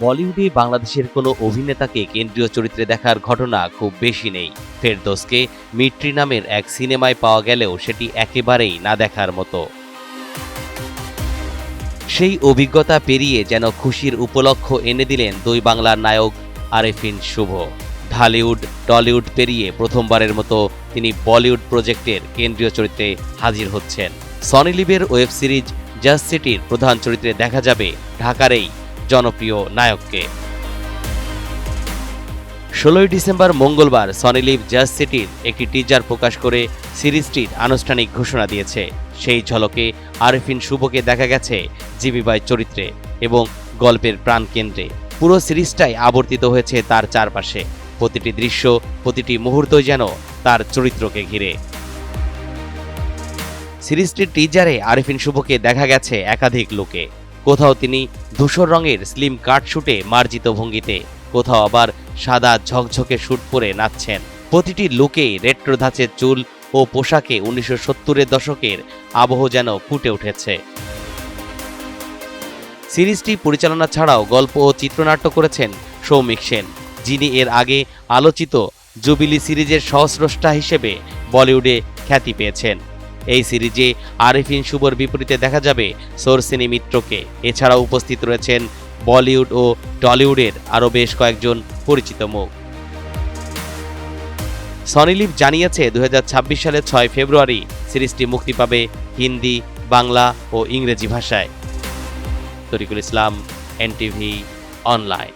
বলিউডে বাংলাদেশের কোনো অভিনেতাকে কেন্দ্রীয় চরিত্রে দেখার ঘটনা খুব বেশি নেই। ফেরদোসকে মিট্রি নামের এক সিনেমায় পাওয়া গেলেও সেটি একেবারেই না দেখার মতো। সেই অভিজ্ঞতা পেরিয়ে যেন খুশির উপলক্ষ এনে দিলেন দুই বাংলার নায়ক আরেফিন শুভ। ঢালিউড, টলিউড পেরিয়ে প্রথমবারের মতো তিনি বলিউড প্রজেক্টের কেন্দ্রীয় চরিত্রে হাজির হচ্ছেন। সনি লিভের ওয়েব সিরিজ জাস্ট সিটির প্রধান চরিত্রে দেখা যাবে ঢাকার এই জনপ্রিয় নায়ককে। ষোলোই ডিসেম্বর মঙ্গলবার সনি লিভ জাস্ট সিটির একটি টিজার প্রকাশ করে সিরিজটির আনুষ্ঠানিক ঘোষণা দিয়েছে। সেই ঝলকে আরেফিন শুভকে দেখা গেছে জিবিবাই চরিত্রে এবং গল্পের প্রাণকেন্দ্রে পুরো সিরিজটাই আবর্তিত হয়েছে তার চারপাশে। প্রতিটি দৃশ্য, প্রতিটি মুহূর্তই যেন তার চরিত্রকে ঘিরে। সিরিজটির টিজারে আরিফিন শুভকে দেখা গেছে একাধিক লোকে। কোথাও তিনি ধূসর রঙের স্লিম কাট শুটে মার্জিত ভঙ্গিতে, কোথাও আবার সাদা ঝকঝকে শুট পরে নাচছেন। প্রতিটি লুকে রেট্রো ধাঁচের চুল ও পোশাকে উনিশশো সত্তরের দশকের আবহ যেন ফুটে উঠেছে। সিরিজটি পরিচালনা ছাড়াও গল্প ও চিত্রনাট্য করেছেন সৌমিক সেন, যিনি এর আগে আলোচিত জুবিলি সিরিজের সহস্রষ্টা হিসেবে বলিউডে খ্যাতি পেয়েছেন। এই সিরিজে আরিফিন শুভর বিপরীতে দেখা যাবে সোরসিনী মিত্রকে। এছাড়াও উপস্থিত রয়েছেন বলিউড ও টলিউডের আরও বেশ কয়েকজন পরিচিত মুখ। সনিলিভ জানিয়েছে দু হাজার ছাব্বিশ সালের ছয় ফেব্রুয়ারি সিরিজটি মুক্তি পাবে হিন্দি, বাংলা ও ইংরেজি ভাষায়। Tarikul Islam, NTV, online.